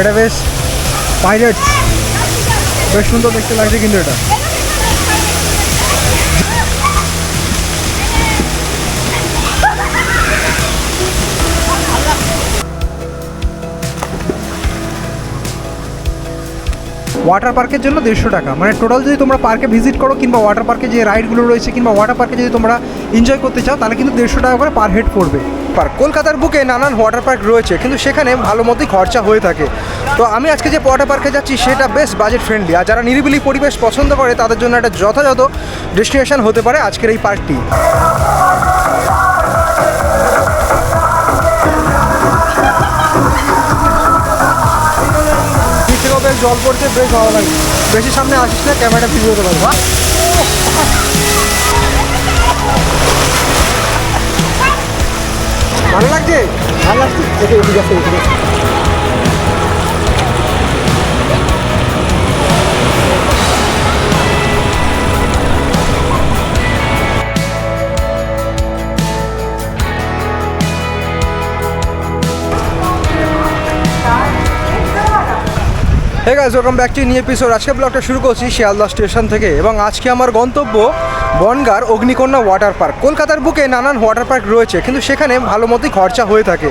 এটা বেশ পাইরেটস বেশ সুন্দর দেখতে লাগছে কিন্তু এটা। ওয়াটার পার্কের জন্য দেড়শো টাকা। মানে টোটাল যদি তোমরা পার্কে ভিজিট করো কিংবা ওয়াটার পার্কে যে রাইডগুলো রয়েছে কিংবা ওয়াটার পার্কে যদি তোমরা এনজয় করতে চাও, তাহলে কিন্তু দেড়শো টাকা করে পার হেড পড়বে। পার্ক। কলকাতার বুকে নানান ওয়াটার পার্ক রয়েছে, কিন্তু সেখানে ভালো মতোই খরচা হয়ে থাকে। তো আমি আজকে যে ওয়াটার পার্কে যাচ্ছি, সেটা বেশ বাজেট ফ্রেন্ডলি আর যারা নিরিবিলি পরিবেশ পছন্দ করে, তাদের জন্য একটা যথাযথ ডেস্টিনেশন হতে পারে আজকের এই পার্কটি জল পড়ছে, বেশ ভালো লাগে। বেশি সামনে আসিস না ক্যামেরাটা ফিরে যেতে পারব এদিকে এদিকে আসো, এদিকে আসো। Hey guys welcome back to আজকে ব্লগটা শুরু করছি শিয়ালদা স্টেশন থেকে এবং আজকে আমার গন্তব্য বনগার অগ্নিকন্যা ওয়াটার পার্ক। কলকাতার বুকে নানান ওয়াটার পার্ক রয়েছে, কিন্তু সেখানে ভালো মতোই খরচা হয়ে থাকে।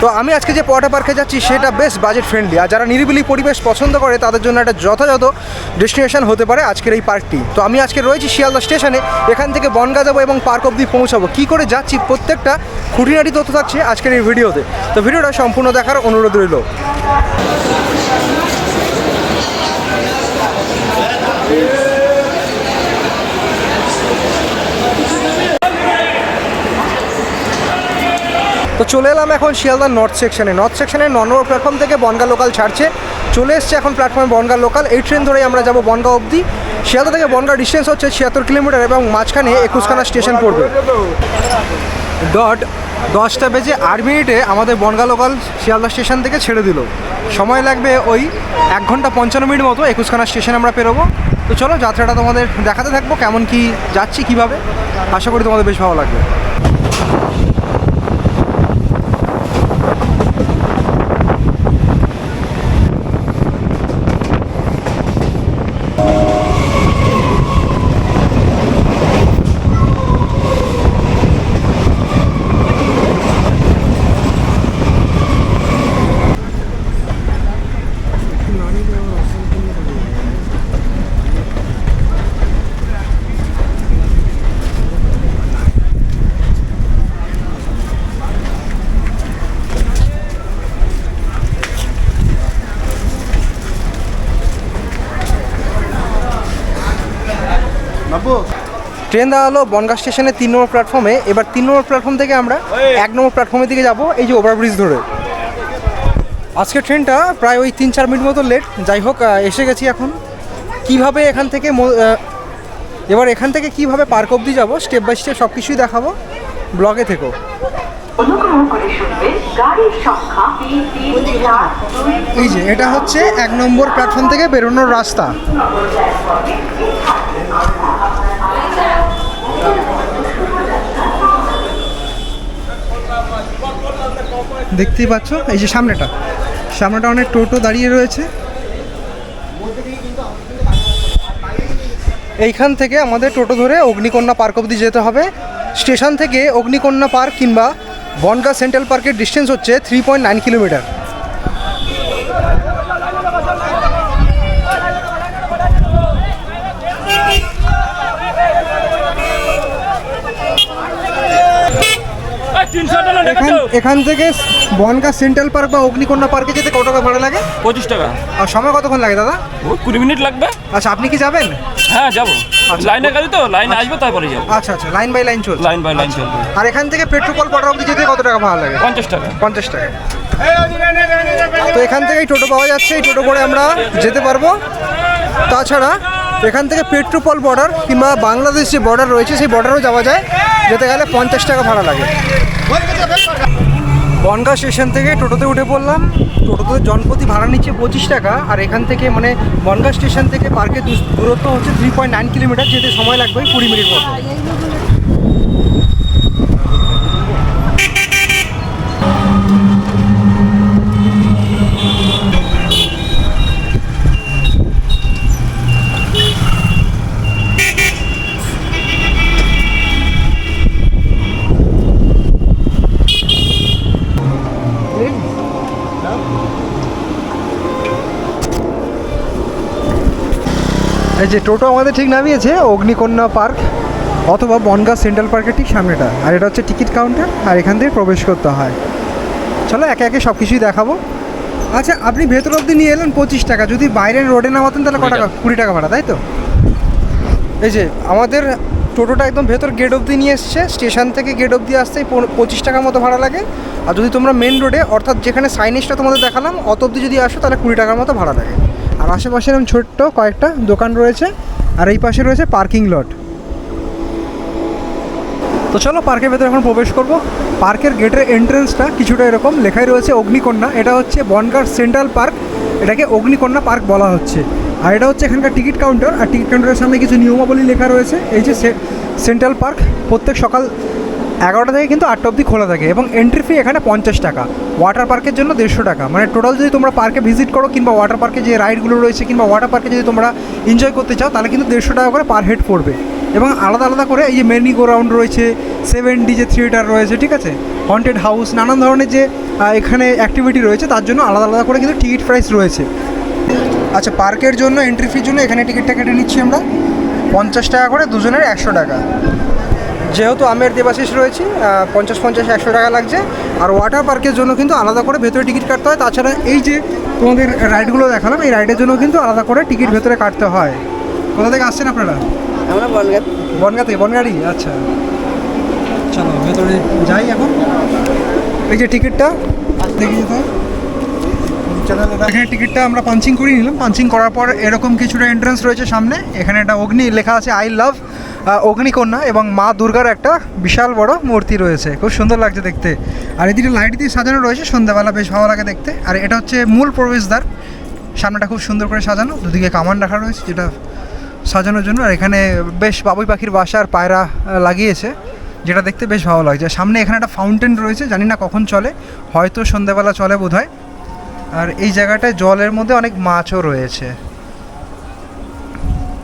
তো আমি আজকে যে ওয়াটার পার্কে যাচ্ছি, সেটা বেশ বাজেট ফ্রেন্ডলি আর যারা নিরিবিলি পরিবেশ পছন্দ করে, তাদের জন্য একটা যথাযথ ডেস্টিনেশন হতে পারে আজকের এই পার্কটি। তো আমি আজকে রয়েছি শিয়ালদা স্টেশনে। এখান থেকে বনগা যাব এবং পার্ক অবধি পৌঁছাবো। কী করে যাচ্ছি, প্রত্যেকটা খুঁটিনাটি তথ্য থাকছে আজকের এই ভিডিওতে। তো ভিডিওটা সম্পূর্ণ দেখার অনুরোধ রইল। তো চলে এলাম এখন শিয়ালদার নর্থ সেকশনে নর্থ সেকশনে ন নম্বর প্ল্যাটফর্ম থেকে বনগা লোকাল ছাড়ছে। চলে এসছে এখন প্ল্যাটফর্মে বনগা লোকাল এই ট্রেন ধরেই আমরা যাব বনগা অবধি। শিয়ালদা থেকে বনগা ডিস্টেন্স হচ্ছে ছিয়াত্তর কিলোমিটার এবং মাঝখানে একুশখানা স্টেশন পড়বে। ডট দশটা বেজে আট মিনিটে আমাদের বনগা লোকাল শিয়ালদা স্টেশন থেকে ছেড়ে দিল। সময় লাগবে ওই এক ঘণ্টা পঞ্চান্ন মিনিট মতো একুশখানা স্টেশন আমরা পেরোবো। তো চলো যাত্রাটা তোমাদের দেখাতে থাকব, কেমন কি যাচ্ছি, কীভাবে? আশা করি তোমাদের বেশ ভালো লাগবে। ট্রেন দাঁড়াল বনগাঁ স্টেশনের তিন নম্বর প্ল্যাটফর্মে। এবার তিন নম্বর প্ল্যাটফর্ম থেকে আমরা এক নম্বর প্ল্যাটফর্মের দিকে যাব এই যে ওভারব্রিজ ধরে। আজকে ট্রেনটা প্রায় ওই তিন চার মিনিট মতো লেট যাই হোক এসে গেছি এখন। কীভাবে এখান থেকে ম- এবার এখান থেকে কীভাবে পার্ক অবধি যাব স্টেপ বাই স্টেপ সব কিছুই দেখাবো। ব্লগে থেকো। অনুগ্রহ করে শুনবেন গাড়ির সংখ্যা তিন তিন চার দুই এই যে এটা হচ্ছে এক নম্বর প্ল্যাটফর্ম থেকে বেরোনোর রাস্তা। দেখতেই পাচ্ছ, এই যে সামনেটা। সামনেটা অনেক টোটো দাঁড়িয়ে রয়েছে। এইখান থেকে আমাদের টোটো ধরে অগ্নিকন্যা পার্ক অবধি যেতে হবে। স্টেশন থেকে অগ্নিকন্যা পার্ক কিংবা বনগা সেন্ট্রাল পার্কের ডিস্টেন্স হচ্ছে থ্রি পয়েন্ট নাইন কিলোমিটার তিনশো টাকা এখান এখান থেকে বনগা সেন্ট্রাল পার্ক বা অগ্নিকন্যা পার্কে যেতে কত টাকা ভাড়া লাগে? পঁচিশ টাকা। আর সময় কতক্ষণ লাগে দাদা? ও কুড়ি মিনিট লাগবে। আচ্ছা আপনি কি যাবেন? হ্যাঁ যাব। আচ্ছা। লাইনে গাড়ি তো লাইনে আসবে তারপরে যাব। আচ্ছা আচ্ছা লাইন বাই লাইন চলছে। লাইন বাই লাইন চলবে। আর এখান থেকে পেট্রোল পাড়া অবধি যেতে কত টাকা ভাড়া লাগে? পঞ্চাশ টাকা। পঞ্চাশ টাকা। তো এখান থেকেই টোটো পাওয়া যাচ্ছে। এই টোটো করে আমরা যেতে পারব। তাছাড়া এখান থেকে পেট্রোপল বর্ডার কিংবা বাংলাদেশ যে বর্ডার রয়েছে সেই বর্ডারও যাওয়া যায়। যেতে গেলে পঞ্চাশ টাকা ভাড়া লাগে। বনগাঁ স্টেশন থেকে টোটোতে উঠে পড়লাম। টোটোতে জনপ্রতি ভাড়া নিচ্ছে পঁচিশ টাকা, আর এখান থেকে মানে বনগা স্টেশন থেকে পার্কের দূর- দূরত্ব হচ্ছে থ্রি পয়েন্ট নাইন কিলোমিটার, যেতে সময় লাগবে কুড়ি মিনিট মতো। এই যে টোটো আমাদের ঠিক নামিয়েছে অগ্নিকন্যা পার্ক অথবা বনগাঁ সেন্ট্রাল পার্কের ঠিক সামনেটা। আর এটা হচ্ছে টিকিট কাউন্টার আর এখান থেকে প্রবেশ করতে হয়। চলো একে একে সব কিছুই দেখাবো। আচ্ছা আপনি ভেতর অবধি নিয়ে এলেন পঁচিশ টাকা। যদি বাইরের রোডে নামাতেন তাহলে ক কুড়ি টাকা। টাকা। কুড়ি টাকা ভাড়া তাই তো? এই যে আমাদের টোটোটা একদম ভেতর গেট অবধি নিয়ে এসছে স্টেশন থেকে গেট অবধি আসতেই পঁচিশ টাকার মতো ভাড়া লাগে। আর যদি তোমরা মেন রোডে অর্থাৎ যেখানে সাইনেজটা তোমাদের দেখালাম অত অবধি যদি আসো তাহলে কুড়ি টাকার মতো ভাড়া লাগে। আর আশেপাশে এরকম ছোট্ট কয়েকটা দোকান রয়েছে, আর এই পাশে রয়েছে পার্কিং লট। তো চলো পার্কের ভেতরে এখন প্রবেশ করব। পার্কের গেটের এন্ট্রেন্সটা কিছুটা এরকম লেখাই রয়েছে অগ্নিকন্যা। এটা হচ্ছে বনগাঁ সেন্ট্রাল পার্ক। এটাকে অগ্নিকন্যা পার্ক বলা হচ্ছে। আর এটা হচ্ছে এখানকার টিকিট কাউন্টার। আর টিকিট কাউন্টারের সামনে কিছু নিয়মাবলী লেখা রয়েছে। এই যে সেন্ট্রাল পার্ক, প্রত্যেক সকাল এগারোটা থেকে কিন্তু আটটা অবধি খোলা থাকে এবং এন্ট্রি ফি এখানে পঞ্চাশ টাকা। ওয়াটার পার্কের জন্য দেড়শো টাকা। মানে টোটাল যদি তোমরা পার্কে ভিজিট করো কিংবা ওয়াটার পার্কে যে রাইডগুলো রয়েছে কিংবা ওয়াটার পার্কে যদি তোমরা এনজয় করতে চাও, তাহলে কিন্তু দেড়শো টাকা করে পার হেড পড়বে। এবং আলাদা আলাদা করে এই যে মেনি গো রাউন্ড রয়েছে সেভেন ডি যে থিয়েটার রয়েছে, ঠিক আছে? হন্টেড হাউস নানান ধরনের যে এখানে অ্যাক্টিভিটি রয়েছে, তার জন্য আলাদা আলাদা করে কিন্তু টিকিট প্রাইস রয়েছে। আচ্ছা পার্কের জন্য এন্ট্রি ফির জন্য এখানে টিকিটটা কেটে নিচ্ছি আমরা। পঞ্চাশ টাকা করে দুজনের একশো টাকা। যেহেতু আমের দেবাশিস রয়েছি পঞ্চাশ পঞ্চাশ একশো টাকা লাগছে। আর ওয়াটার পার্কের জন্য কিন্তু আলাদা করে ভেতরে টিকিট কাটতে হয়। তাছাড়া এই যে তোমাদের রাইডগুলো দেখালাম এই রাইডের জন্য কিন্তু আলাদা করে টিকিট ভেতরে কাটতে হয়। কোথা থেকে আসছেন আপনারা? আমরা বনগাঁ বনগা থেকে বনগাড়ি আচ্ছা। চলো ভেতরে যাই এখন। এই যে টিকিটটা দেখি এখানে টিকিটটা আমরা পাঞ্চিং করে নিলাম। পাঞ্চিং করার পর এরকম কিছুটা এন্ট্রান্স রয়েছে সামনে। এখানে একটা অগ্নি লেখা আছে আই লাভ অগ্নিকন্যা এবং মা দুর্গার একটা বিশাল বড় মূর্তি রয়েছে। খুব সুন্দর লাগছে দেখতে। আর এদিকে লাইট দিয়ে সাজানো রয়েছে, সন্ধ্যাবেলা বেশ ভালো লাগে দেখতে। আর এটা হচ্ছে মূল প্রবেশদ্বার। সামনেটা খুব সুন্দর করে সাজানো। দুদিকে কামান রাখা রয়েছে, যেটা সাজানোর জন্য। আর এখানে বেশ বাবুই পাখির বাসা আর পায়রা লাগিয়েছে, যেটা দেখতে বেশ ভালো লাগছে। সামনে এখানে একটা ফাউন্টেন রয়েছে, জানি না কখন চলে। হয়তো সন্ধ্যাবেলা চলে বোধহয়। আর এই জায়গাটায় জলের মধ্যে অনেক মাছও রয়েছে।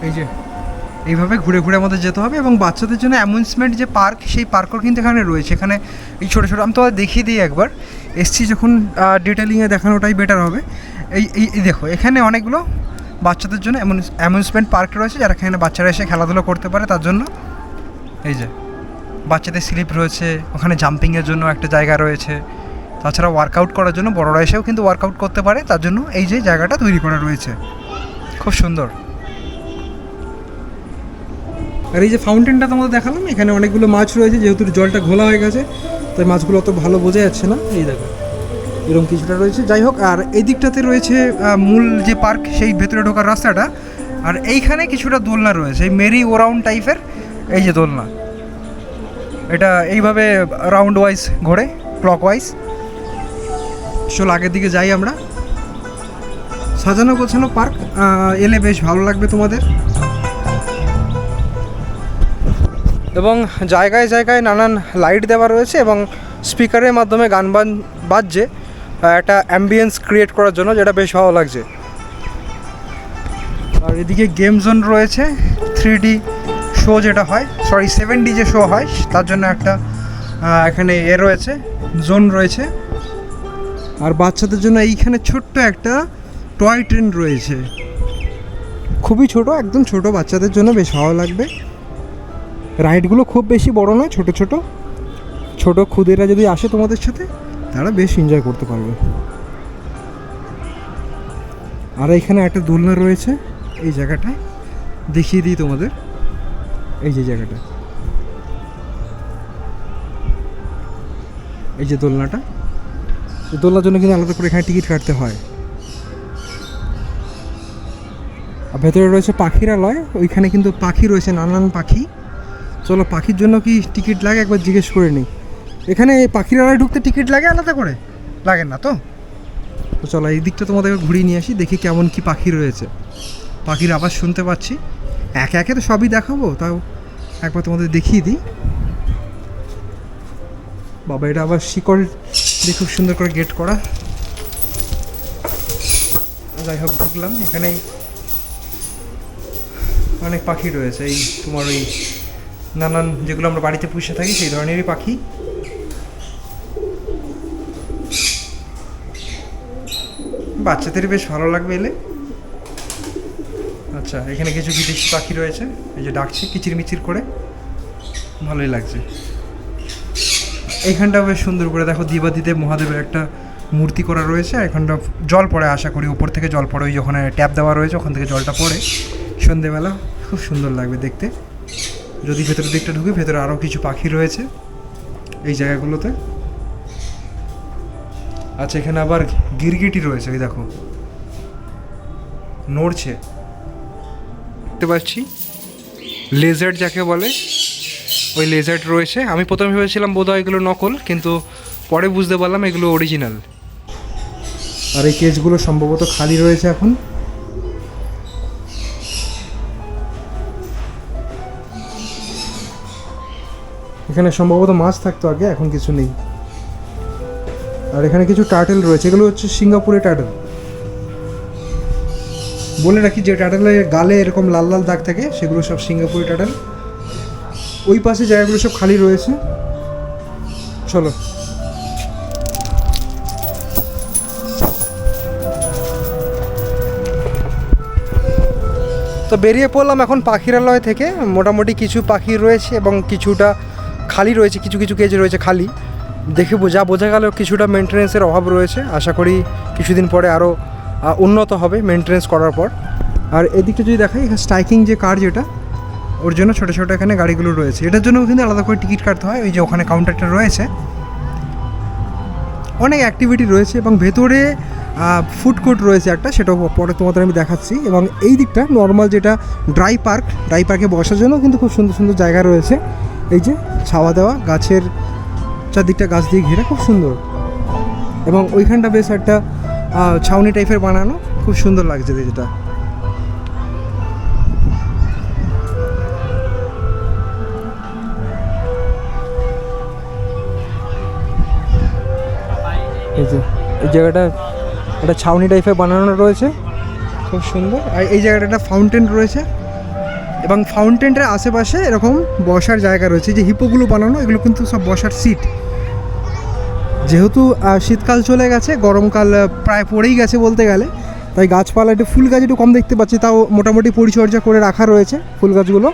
এই যে, এইভাবে ঘুরে ঘুরে আমাদের যেতে হবে এবং বাচ্চাদের জন্য অ্যামিউজমেন্ট যে পার্ক, সেই পার্কও কিন্তু এখানে রয়েছে। এখানে এই ছোটো ছোটো, আমি তো দেখিয়ে দিই একবার। এসছি যখন ডিটেলিংয়ে দেখানোটাই বেটার হবে। এই এই এই দেখো, এখানে অনেকগুলো বাচ্চাদের জন্য অ্যামিউজমেন্ট পার্ক রয়েছে, যারা এখানে বাচ্চারা এসে খেলাধুলো করতে পারে তার জন্য। এই যে, বাচ্চাদের স্লিপ রয়েছে, ওখানে জাম্পিংয়ের জন্য একটা জায়গা রয়েছে। তাছাড়া ওয়ার্কআউট করার জন্য বড়রা এসেও কিন্তু ওয়ার্কআউট করতে পারে, তার জন্য এই যে জায়গাটা তৈরি করা রয়েছে। খুব সুন্দর। আর এই যে ফাউন্টেনটা তোমাদের দেখালাম, এখানে অনেকগুলো মাছ রয়েছে, যেহেতু জলটা ঘোলা হয়ে গেছে, তাই মাছগুলো অত ভালো বোঝা যাচ্ছে না। এই দেখো, এরকম কিছুটা রয়েছে। যাই হোক, আর এই দিকটাতে রয়েছে মূল যে পার্ক সেই ভেতরে ঢোকার রাস্তাটা। আর এইখানে কিছুটা দোলনা রয়েছে, এই মেরি ওরাউন্ড টাইপের এই যে দোলনা। এটা এইভাবে রাউন্ড ওয়াইজ ঘোরে ক্লক ওয়াইজ চল আগের দিকে যাই আমরা। সাজানো গোছানো পার্ক এলে বেশ ভালো লাগবে তোমাদের। এবং জায়গায় জায়গায় নানান লাইট দেওয়া রয়েছে এবং স্পিকারের মাধ্যমে গান বান বাজছে একটা অ্যাম্বিয়েন্স ক্রিয়েট করার জন্য যেটা বেশ ভালো লাগছে। আর এদিকে গেম জোন রয়েছে থ্রি ডি শো যেটা হয় সরি সেভেন ডি যে শো হয়, তার জন্য একটা এখানে এ রয়েছে জোন রয়েছে। আর বাচ্চাদের জন্য এইখানে ছোট্ট একটা টয় ট্রেন রয়েছে। খুবই ছোট, একদম ছোট বাচ্চাদের জন্য বেশ ভালো লাগবে। রাইডগুলো খুব বেশি বড় নয়, ছোট ছোট। ছোট খুদেরা যদি আসে তোমাদের সাথে, তারা বেশ এনজয় করতে পারবে। আর এখানে একটা দোলনা রয়েছে, এই জায়গাটায় দেখিয়ে দিই তোমাদের, এই যে জায়গাটা। এই যে দোলনাটা। দোলনার জন্য কিন্তু আলাদা করে এখানে টিকিট কাটতে হয়। আর ভেতরে রয়েছে পাখিরালয়, ওইখানে কিন্তু পাখি রয়েছে, নানান পাখি। চলো, পাখির জন্য কি টিকিট লাগে? একবার জিজ্ঞেস করে নিই। এখানে পাখিরালয় ঢুকতে টিকিট লাগে আলাদা করে? লাগে না তো? তো চলো, এই দিকটা তোমাদের ঘুরিয়ে নিয়ে আসি, দেখি কেমন কি পাখি রয়েছে। পাখির আওয়াজ শুনতে পাচ্ছি। একে একে তো সবই দেখাবো, তাও একবার তোমাদের দেখিয়ে দিই। বাবা, এটা আবার শিকল দিয়ে খুব সুন্দর করে গেট করা। যাই হোক, ঢুকলাম। এখানে অনেক পাখি রয়েছে। এই তোমার ওই নানান যেগুলো আমরা বাড়িতে পুষে থাকি, সেই ধরনেরই পাখি। বাচ্চাদের বেশ ভালো লাগবে এলে। আচ্ছা এখানে কিছু বিদেশি পাখি রয়েছে। এই যে ডাকছে কিচির মিচির করে। ভালোই লাগছে। এইখানটা বেশ সুন্দর করে দেখো, দিবাদিতে মহাদেবের একটা মূর্তি করা রয়েছে। এখানটা জল পড়ে আশা করি, উপর থেকে জল পড়ে, ওই ওখানে ট্যাপ দেওয়া রয়েছে, ওখান থেকে জলটা পড়ে। সন্ধেবেলা, খুব সুন্দর লাগবে দেখতে। যদি ভেতরের দিকটা ঢুকে, ভেতরে আরও কিছু পাখি রয়েছে এই জায়গাগুলোতে। আচ্ছা এখানে আবার গিরগিটি রয়েছে, ওই দেখো। নড়ছে। দেখতে পাচ্ছি? লেজার্ট যাকে বলে ওই লেজার্ট রয়েছে। আমি প্রথমে ভেবেছিলাম বোধহয় এগুলো নকল, কিন্তু পরে বুঝতে পারলাম এগুলো অরিজিনাল আর এই কেসগুলো সম্ভবত খালি রয়েছে এখন। এখানে সম্ভবত মাছ থাকতো আগে, এখন কিছু নেই। আর এখানে কিছু টার্টেল রয়েছে, এগুলো হচ্ছে সিঙ্গাপুরে টার্টেল বলে রাখি, যে টার্টেলের গালে এরকম লাল লাল দাগ থাকে, সেগুলো সব সিঙ্গাপুরি টার্টেল ওই পাশে জায়গাগুলো সব খালি রয়েছে। চলো। তো বেরিয়ে পড়লাম এখন পাখিরালয় থেকে। মোটামুটি কিছু পাখি রয়েছে এবং কিছুটা খালি রয়েছে, কিছু কিছু কেজ রয়েছে খালি। দেখে বোঝা বোঝা গেল কিছুটা মেনটেন্যান্সের অভাব রয়েছে। আশা করি কিছুদিন পরে আরও উন্নত হবে মেনটেন্যান্স করার পর। আর এদিকটা যদি দেখাই স্ট্রাইকিং যে কার যেটা ওর জন্য ছোটো ছোটো এখানে গাড়িগুলো রয়েছে। এটার জন্য কিন্তু আলাদা করে টিকিট কাটতে হয়। ওই যে ওখানে কাউন্টারটা রয়েছে। অনেক অ্যাক্টিভিটি রয়েছে এবং ভেতরে ফুড কোর্ট রয়েছে একটা। সেটাও পরে তোমাদের আমি দেখাচ্ছি। এবং এই দিকটা নর্মাল যেটা ড্রাই পার্ক ড্রাই পার্কে বসার জন্য কিন্তু খুব সুন্দর সুন্দর জায়গা রয়েছে। এই যে ছাওয়া দেওয়া গাছের চারদিকটা গাছ দিয়ে ঘেরা, খুব সুন্দর। এবং ওইখানটা বেশ একটা ছাউনি টাইপের বানানো। খুব সুন্দর লাগছে যেটা এই যে, এই জায়গাটা একটা ছাউনি টাইপের বানানো রয়েছে। খুব সুন্দর। আর এই জায়গাটা একটা ফাউন্টেন রয়েছে। এবং ফাউন্টেনটার আশেপাশে এরকম বসার জায়গা রয়েছে। যে হিপোগুলো বানানো, এগুলো কিন্তু সব বসার সিট যেহেতু শীতকাল চলে গেছে, গরমকাল প্রায় পড়েই গেছে বলতে গেলে। তাই গাছপালা একটু ফুল গাছ একটু কম দেখতে পাচ্ছি, তাও মোটামুটি পরিচর্যা করে রাখা রয়েছে ফুল গাছগুলো।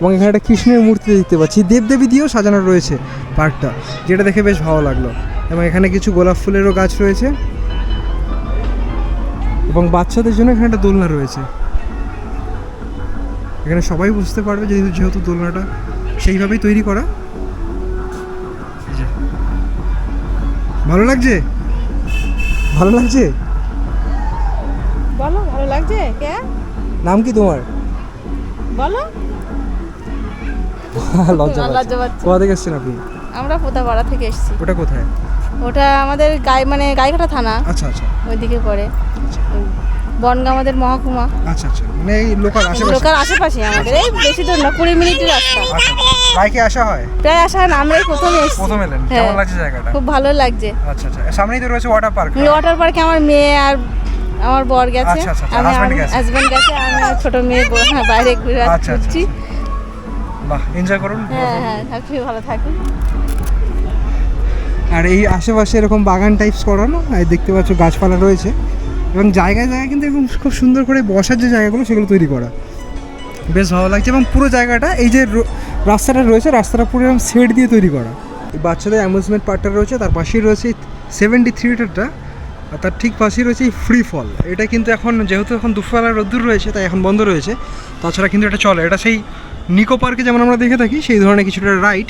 এবং এখানে একটা কৃষ্ণের মূর্তি দেখতে পাচ্ছি। দেবদেবী দিয়েও সাজানো রয়েছে পার্কটা, যেটা দেখে বেশ ভালো লাগল। এবং এখানে কিছু গোলাপ ফুলেরও গাছ রয়েছে। এবং বাচ্চাদের জন্য এখানে একটা দোলনা রয়েছে। এখানে সবাই বুঝতে পারবে যেহেতু যেহেতু দোলনাটা সেইভাবেই তৈরি করা। ভালো লাগছে? ভালো লাগছে? বলো ভালো লাগছে? কে? নাম কি তোমার? বলো। লজ্জা। কোথা থেকে এসছেন আপনি? আমরা পোতাপাড়া থেকে এসেছি। ওটা কোথায়? ওটা আমাদের গাই মানে গাইঘাটা থানা। আচ্ছা আচ্ছা। ওইদিকে পড়ে। ওই বনগা আমাদের মহকুমা। আচ্ছা আচ্ছা। মানে এই লোকাল আশেপাশে? লোকাল আশেপাশে আমাদের। এই বেশি দূর না কুড়ি মিনিটের রাস্তা। আচ্ছা বাইকে আসা হয়? প্রায় আসা হয় না আমরাই প্রথমে এসেছি। প্রথম এলেন। হ্যাঁ। কেমন লাগছে জায়গাটা? খুব ভালো লাগছে। আচ্ছা আচ্ছা। সামনেই তো রয়েছে ওয়াটার পার্ক ওয়াটার পার্কে আমার মেয়ে আর আমার বর গেছে। আচ্ছা, আচ্ছা, আচ্ছা, আমি। হাজবেন্ড গেছে। আমার ছোট মেয়ে হ্যাঁ, বাইরে ঘুরে আচ্ছা, আচ্ছা, বাহ এনজয় করুন। হ্যাঁ হ্যাঁ থাকি ভালো থাকুন আর এই আশেপাশে এরকম বাগান টাইপস করানো আর দেখতে পাচ্ছ গাছপালা রয়েছে এবং জায়গায় জায়গায় কিন্তু এরকম খুব সুন্দর করে বসার যে জায়গাগুলো সেগুলো তৈরি করা। বেশ ভালো লাগছে এবং পুরো জায়গাটা এই যে রাস্তাটা রয়েছে, রাস্তাটা পুরো এরকম সেট দিয়ে তৈরি করা। বাচ্চাদের অ্যামিউজমেন্ট পার্কটা রয়েছে, তার পাশেই রয়েছে সেভেন্টি থ্রিটারটা আর তার ঠিক পাশেই রয়েছে এই ফ্রি ফল এটা কিন্তু এখন যেহেতু এখন দুপুরবেলা রোদ্দুর রয়েছে, তাই এখন বন্ধ রয়েছে। তাছাড়া কিন্তু এটা চলে, এটা সেই নিকো পার্কে যেমন আমরা দেখে থাকি, সেই ধরনের কিছুটা রাইড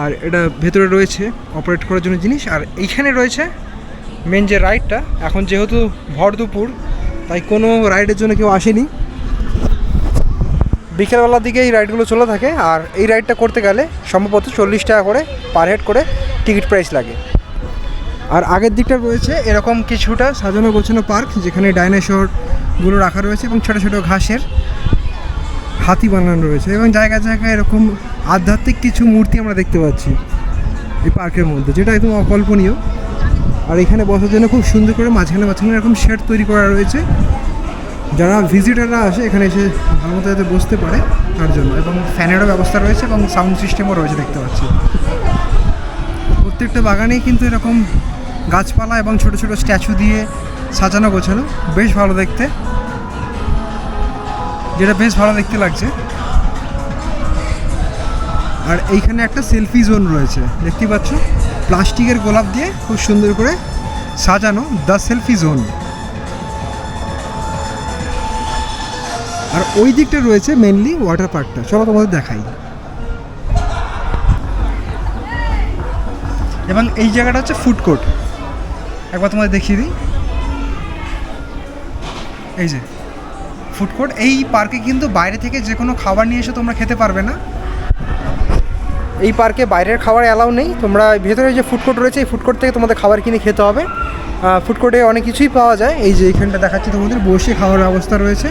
আর এটা ভেতরে রয়েছে অপারেট করার জন্য জিনিস। আর এইখানে রয়েছে মেন যে রাইডটা এখন যেহেতু ভর দুপুর, তাই কোনো রাইডের জন্য কেউ আসেনি। বিকেলবেলার দিকে এই রাইডগুলো চলে থাকে, আর এই রাইডটা করতে গেলে সম্ভবত চল্লিশ টাকা করে পার হেড করে টিকিট প্রাইস লাগে। আর আগের দিকটা রয়েছে এরকম কিছুটা সাজানো গোছানো পার্ক যেখানে ডাইনোসরগুলো রাখা রয়েছে এবং ছোটো ছোটো ঘাসের হাতি বানানো রয়েছে এবং জায়গা জায়গায় এরকম আধ্যাত্মিক কিছু মূর্তি আমরা দেখতে পাচ্ছি এই পার্কের মধ্যে, যেটা একদম অকল্পনীয়। আর এখানে বসার জন্য খুব সুন্দর করে মাঝখানে মাঝখানে এরকম শেড তৈরি করা রয়েছে। যারা ভিজিটাররা আসে, এখানে এসে ভালো মতো যাতে বসতে পারে তার জন্য। এবং ফ্যানেরও ব্যবস্থা রয়েছে এবং সাউন্ড সিস্টেমও রয়েছে দেখতে পাচ্ছি। প্রত্যেকটা বাগানেই কিন্তু এরকম গাছপালা এবং ছোট ছোট স্ট্যাচু দিয়ে সাজানো গোছানো বেশ ভালো দেখতে। যেটা বেশ ভালো দেখতে লাগছে। আর এইখানে একটা সেলফি জোন রয়েছে, দেখতে পাচ্ছ? প্লাস্টিকের গোলাপ দিয়ে খুব সুন্দর করে সাজানো দ্য সেলফি জোন। আর ওই দিকটা রয়েছে মেনলি ওয়াটার পার্কটা চলো তোমাদের দেখাই। এবং এই জায়গাটা হচ্ছে ফুড কোর্ট একবার তোমাদের দেখিয়ে দিই। এই যে ফুড কোর্ট, এই পার্কে কিন্তু বাইরে থেকে যে কোনো খাবার নিয়ে এসে তোমরা খেতে পারবে না। এই পার্কে বাইরের খাবার অ্যালাউ নেই। তোমরা ভেতরে যে ফুড কোর্ট রয়েছে, এই ফুড কোর্ট থেকে তোমাদের খাবার কিনে খেতে হবে। ফুড কোর্টে অনেক কিছুই পাওয়া যায়। এই যে এখানটা দেখাচ্ছি তোমাদের, বসে খাওয়ার ব্যবস্থা রয়েছে।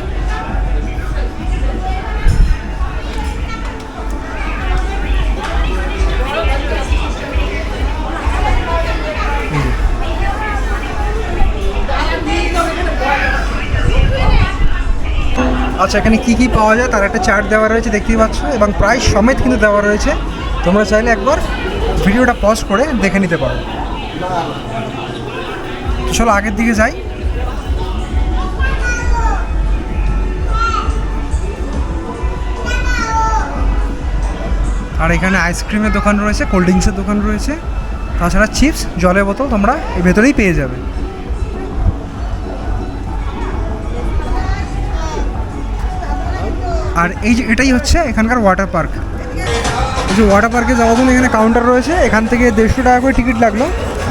আচ্ছা এখানে কি কি পাওয়া যায়? তার একটা চার্ট দেওয়া রয়েছে, দেখতেই পাচ্ছ, এবং প্রাইস সমেত কিন্তু দেওয়া রয়েছে। তোমরা চাইলে একবার ভিডিওটা পজ করে দেখে নিতে পারো। চলো, আগের দিকে যাই। আর এখানে আইসক্রিমের দোকান রয়েছে কোল্ড ড্রিঙ্কসের দোকান রয়েছে। তাছাড়া চিপস জলের বোতল তোমরা ভেতরেই পেয়ে যাবে। আর এই যে এটাই হচ্ছে এখানকার ওয়াটার পার্ক এই যে ওয়াটার পার্কে যাওয়ার জন্য এখানে কাউন্টার রয়েছে। এখান থেকে দেড়শো টাকা করে টিকিট লাগল।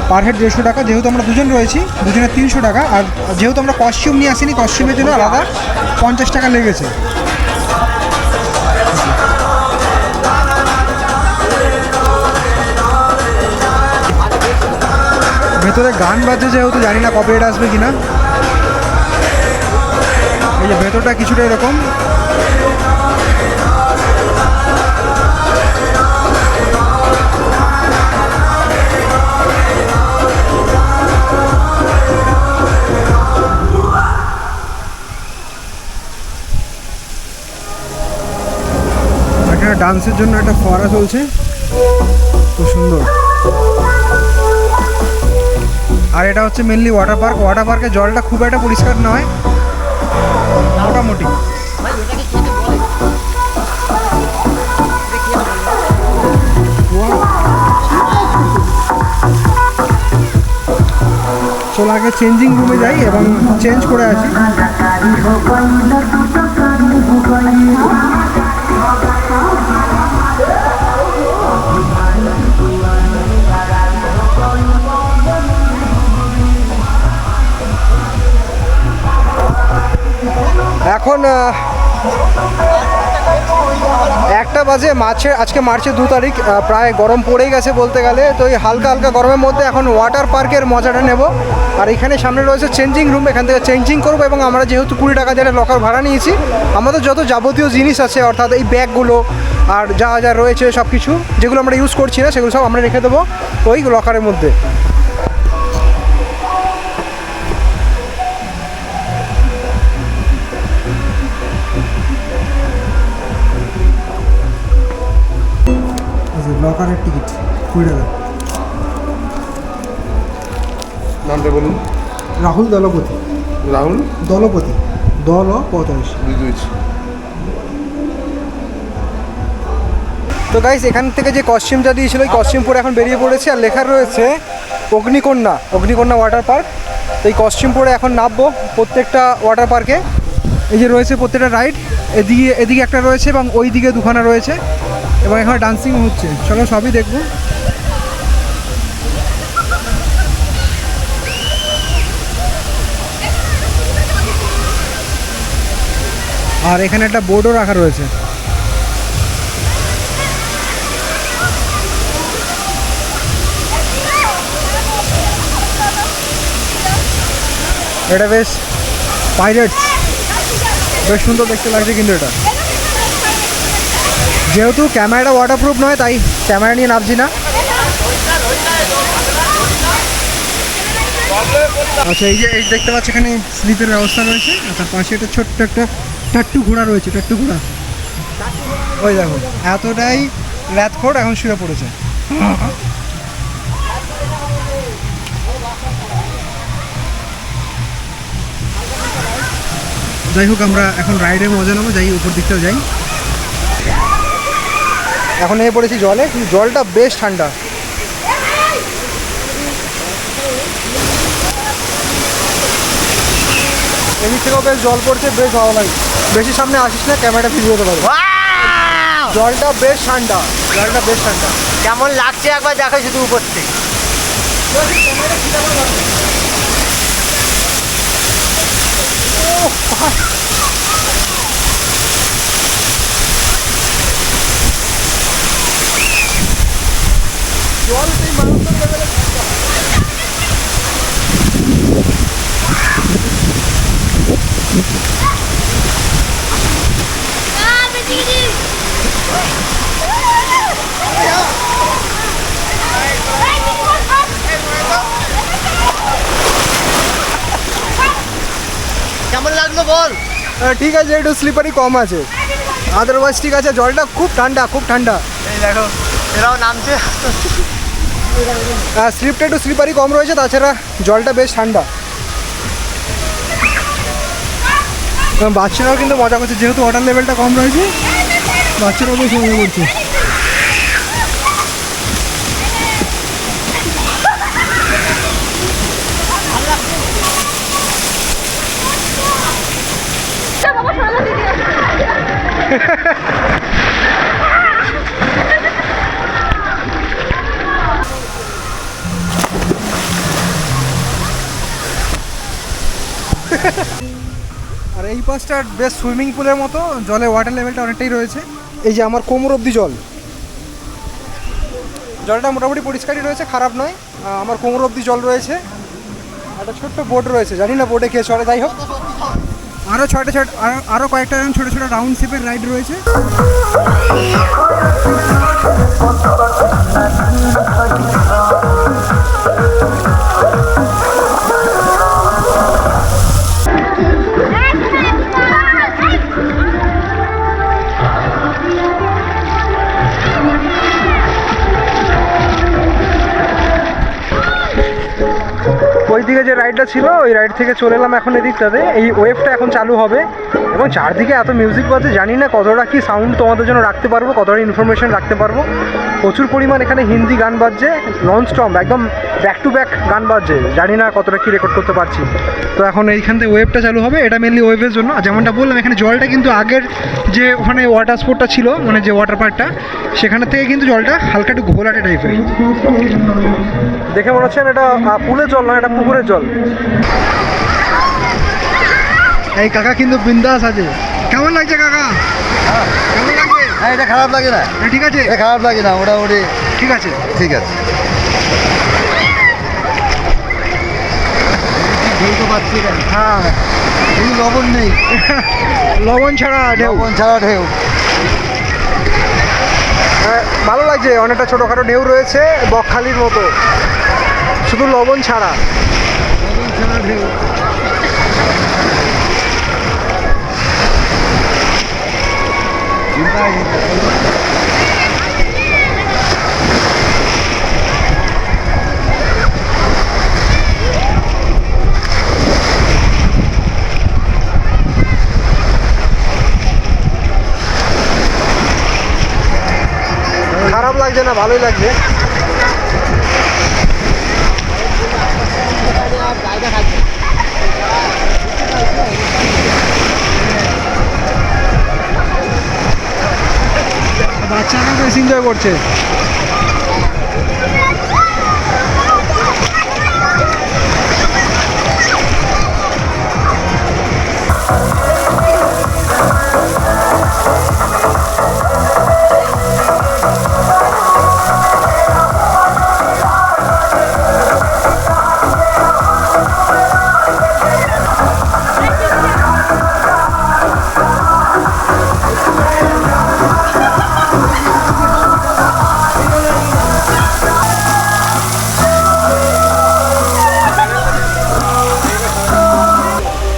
পার হেড দেড়শো টাকা। যেহেতু আমরা দুজন রয়েছি দুজনের তিনশো টাকা। আর যেহেতু আমরা কস্টিউম নিয়ে আসিনি কস্টিউমের জন্য আলাদা পঞ্চাশ টাকা লেগেছে। ভেতরে গান বাজছে যেহেতু, জানি না কবে এটা আসবে কিনা। এই যে ভেতরটা কিছুটা এরকম। ডান্সের জন্য একটা ফোয়ারা চলছে। খুব সুন্দর। আর এটা হচ্ছে মেনলি ওয়াটার পার্ক ওয়াটার পার্কের জলটা খুব একটা পরিষ্কার নয়। মোটামুটি। চলো আগে চেঞ্জিং রুমে যাই এবং চেঞ্জ করে আসি। এখন একটা বাজে মার্চের আজকে মার্চের দু তারিখ প্রায় গরম পড়েই গেছে বলতে গেলে। তো এই হালকা হালকা গরমের মধ্যে এখন ওয়াটার পার্কের মজাটা নেব। আর এখানে সামনে রয়েছে চেঞ্জিং রুম এখান থেকে চেঞ্জিং করব এবং আমরা যেহেতু কুড়ি টাকা দিয়ে লকার ভাড়া নিয়েছি, আমাদের যত যাবতীয় জিনিস আছে, অর্থাৎ এই ব্যাগগুলো আর যা যা রয়েছে সব কিছু যেগুলো আমরা ইউজ করছি না, সেগুলো সব আমরা রেখে দেবো ওই লকারের মধ্যে। টিকিট কুড়ি টাকা। নামটা বলুন। রাহুল দলপতি। রাহুল? দলপতি। দল পঁয়তাল্লিশ। তো গাইস এখান থেকে যে কস্টিউমটা দিয়েছিল ওই কস্টিউম পরে এখন বেরিয়ে পড়েছে আর লেখা রয়েছে অগ্নিকন্যা অগ্নিকন্যা ওয়াটার পার্ক তো এই কস্টিউম পরে এখন নামবো প্রত্যেকটা ওয়াটার পার্কে এই যে রয়েছে প্রত্যেকটা রাইড এদিকে এদিকে একটা রয়েছে এবং ওই দিকে দুখানা রয়েছে। এবং এখানে ডান্সিং হচ্ছে। চলো সবই দেখব। আর এখানে একটা বোর্ডও রাখা রয়েছে। এটা বেশ পাইরেটস। বেশ সুন্দর দেখতে লাগছে কিন্তু এটা। যেহেতু ক্যামেরাটা ওয়াটারপ্রুফ নয়, তাই ক্যামেরা নিয়ে নামছি না। আচ্ছা এই যে, এই দেখতে পাচ্ছি এখানে স্লিপের ব্যবস্থা রয়েছে। আর তার পাশে একটা ছোট্ট একটা টাট্টু ঘোড়া রয়েছে, টাট্টু ঘোড়া। ওই দেখো, এতটাই ল্যাথখোর এখন শুয়ে পড়েছে। যাই হোক, আমরা এখন রাইডের মজা নেব, যাই উপর দিকটাও যাই। এখন এ পড়েছি জলে কিন্তু জলটা বেশ ঠান্ডা। এদিক থেকেও বেশ জল পড়ছে বেশ ভালো লাগে। বেশি সামনে আসিস না ক্যামেরাটা ভিডিও হতে পারবে। জলটা বেশ ঠান্ডা জলটা বেশ ঠান্ডা। কেমন লাগছে একবার দেখো শুধু উপর থেকে? জল কেমন লাগল বল? আহ, ঠিক আছে একটু স্লিপারি কম আছে। আদারওয়াইজ ঠিক আছে জলটা খুব ঠান্ডা খুব ঠান্ডা। এই দেখো এরাও নামছে। স্লিপটা একটু স্লিপারই কম রয়েছে তাছাড়া জলটা বেশ ঠান্ডা। বাচ্চারাও কিন্তু মজা করছে যেহেতু ওয়াটার লেভেলটা কম রয়েছে বাচ্চারাও বেশ মজা করছে। আর এই পাশটা বেশ সুইমিং পুলের মতো জলে ওয়াটার লেভেলটা অনেকটাই রয়েছে। এই যে আমার কোমর অবধি জল। জলটা মোটামুটি পরিষ্কারই রয়েছে, খারাপ নয়। আমার কোমর অবধি জল রয়েছে। একটা ছোট্ট বোট রয়েছে, জানি না বোটে খেয়ে চলে যাই হোক। আরও ছয়টা ছোট আরও- কয়েকটা ছোটো ছোটো রাউন্ড শেপের রাইড রয়েছে। ওই দিকে যে রাইডটা ছিল, ওই রাইড থেকে চলে এলাম এখন এদিকটাতে। এই ওয়েভটা এখন চালু হবে। এবং চারদিকে এত মিউজিক বাজছে, জানি না কতটা কি সাউন্ড তোমাদের জন্য রাখতে পারব, কতটা ইনফরমেশন রাখতে পারব। প্রচুর পরিমাণ এখানে হিন্দি গান বাজছে নন স্টপ একদম ব্যাক টু ব্যাক গান বাজছে। জানি না কতটা কি রেকর্ড করতে পারছি। তো এখন এইখান থেকে ওয়েভটা চালু হবে, এটা মেনলি ওয়েভের জন্য। যেমনটা বললাম, এখানে জলটা কিন্তু আগের যে ওখানে ওয়াটার স্পোর্টটা ছিল মানে যে ওয়াটার পার্কটা সেখানে থেকে কিন্তু জলটা হালকা একটু ঘোলাটে টাইপের দেখে মনে হচ্ছে এটা পুলের জল না এটা পুকুরের জল এই কাকা কিন্তু বিন্দাস আছে। কেমন লাগছে কাকা? কেমন লাগছে? হ্যাঁ এটা খারাপ লাগে না। এটা ঠিক আছে। এটা খারাপ লাগে না মোটামুটি। ঠিক আছে। ঠিক আছে। হ্যাঁ লবণ নেই। লবণ ছাড়া ঢেউ। লবণ ছাড়া ঢেউ। হ্যাঁ, ভালো লাগছে অনেকটা ছোটোখাটো ঢেউ রয়েছে বকখালির মতো। শুধু লবণ ছাড়া। খারাপ লাগছে না ভালোই লাগছে। বাচ্চারা বেশ এনজয় করছে।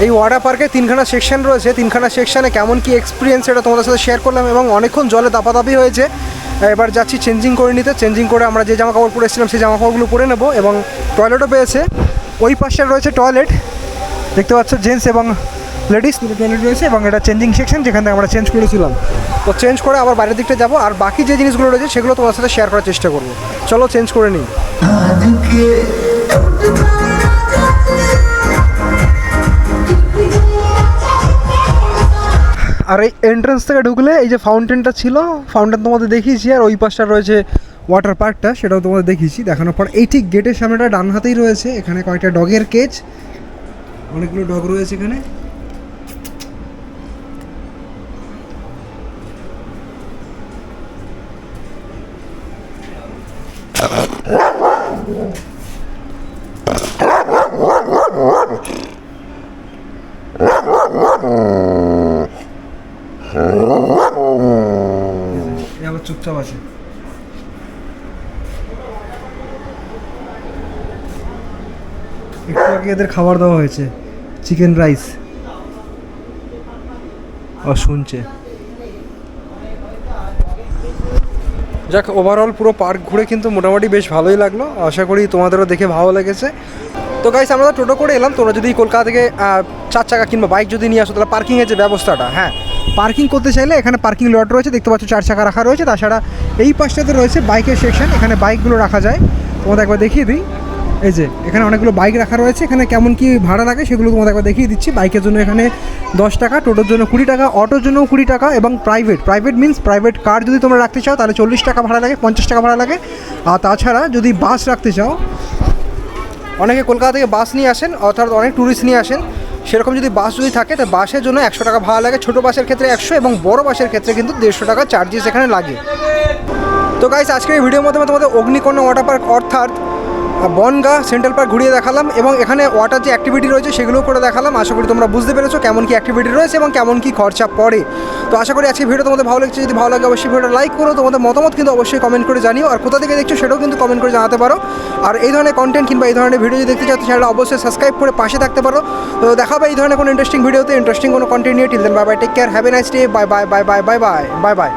এই ওয়াটার পার্কে তিনখানা সেকশন রয়েছে। তিনখানা সেকশনে কেমন কি এক্সপিরিয়েন্স এটা তোমাদের সাথে শেয়ার করলাম এবং অনেকক্ষণ জলে দাপাদাপি হয়েছে। এবার যাচ্ছি চেঞ্জিং করে নিতে। চেঞ্জিং করে আমরা যে জামা কাপড় পরে পরেছিলাম সেই জামা কাপড়গুলো পরে নেব এবং টয়লেটও পেয়েছে। ওই পাশে রয়েছে টয়লেট দেখতে পাচ্ছ জেন্টস এবং লেডিস টয়লেট রয়েছে এবং এটা চেঞ্জিং সেকশন যেখান থেকে আমরা চেঞ্জ করেছিলাম। তো চেঞ্জ করে আবার বাইরের দিকটা যাব আর বাকি যে জিনিসগুলো রয়েছে সেগুলো তোমার সাথে শেয়ার করার চেষ্টা করব। চলো চেঞ্জ করে নিই। আর এই এন্ট্রান্স থেকে ঢুকলে এই যে ফাউন্টেনটা ছিল ফাউন্টেন তোমাদের দেখিয়েছি, আর ওই পাশটা রয়েছে ওয়াটার পার্কটা সেটাও তোমাদের দেখিয়েছি। দেখানোর পর এই ঠিক গেটের সামনেটা ডান হাতেই রয়েছে, এখানে কয়েকটা ডগের কেজ অনেকগুলো ডগ রয়েছে এখানে। এ চুপচাপ আছে। একটু আগে এদের খাবার দেওয়া হয়েছে, চিকেন রাইস। ও শুনছে যাক ওভারঅল পুরো পার্ক ঘুরে কিন্তু মোটামুটি বেশ ভালোই লাগল। আশা করি তোমাদেরও দেখে ভালো লেগেছে। তো গাইস আমরা টোটো করে এলাম। তোমরা যদি কলকাতা থেকে চার চাকা কিংবা বাইক যদি নিয়ে আসো, তাহলে পার্কিংয়ের যে ব্যবস্থাটা হ্যাঁ পার্কিং করতে চাইলে এখানে পার্কিং লট রয়েছে, দেখতে পাচ্ছ চার চাকা রাখা রয়েছে। তাছাড়া এই পাশটাতে রয়েছে বাইকের সেকশন এখানে বাইকগুলো রাখা যায়। তোমাদের একবার দেখিয়ে দিই। এই যে, এখানে অনেকগুলো বাইক রাখা রয়েছে। এখানে কেমন কি ভাড়া লাগে সেগুলো তোমাদের একবার দেখিয়ে দিচ্ছি। বাইকের জন্য এখানে দশ টাকা, টোটোর জন্য কুড়ি টাকা, অটোর জন্য কুড়ি টাকা এবং private private means private car যদি তোমরা রাখতে চাও, তাহলে চল্লিশ টাকা ভাড়া লাগে, পঞ্চাশ টাকা ভাড়া লাগে। আর তাছাড়া যদি বাস রাখতে চাও, অনেকে কলকাতা থেকে বাস নিয়ে আসেন, অর্থাৎ অনেক ট্যুরিস্ট নিয়ে আসেন সেরকম যদি বাস যদি থাকে, তো বাসের জন্য একশো টাকা ভাড়া লাগে। ছোটো বাসের ক্ষেত্রে একশো এবং বড় বাসের ক্ষেত্রে কিন্তু দেড়শো টাকা চার্জেস এখানে লাগে। তো গাইস আজকের এই ভিডিওর মাধ্যমে তোমাদের অগ্নিকর্ণ ওয়াটার পার্ক অর্থাৎ বনগা সেন্ট্রাল পার্ক ঘুরিয়ে দেখালাম এবং এখানে ওয়াটার যে অ্যাক্টিভিটি রয়েছে সেগুলোও করে দেখালাম। আশা করি তোমরা বুঝতে পেরেছ কেমন কি অ্যাক্টিভিটি রয়েছে এবং কেমন কি খরচা পড়ে। তো আশা করি আজকে ভিডিও তোমাদের ভালো লাগছে। যদি ভালো লাগে অবশ্যই ভিডিওটা লাইক করো, তোমাদের মতামত কিন্তু অবশ্যই কমেন্ট করে জানিও। আর কোথা থেকে দেখছ সেটাও কিন্তু কমেন্ট করে জানাতে পারো। আর এই ধরনের কন্টেন্ট কিংবা এই ধরনের ভিডিও যদি দেখতে চাও চ্যানেলটা অবশ্যই সাবস্ক্রাইব করে পাশে থাকতে পারো। তো দেখাবে এই ধরনের কোনো ইন্টারেস্টিং ভিডিওতে ইন্টারেস্টিং কোনো কন্টেন্ট নিয়ে। Till then bye bye take care have a nice day bye bye bye bye bye bye bye bye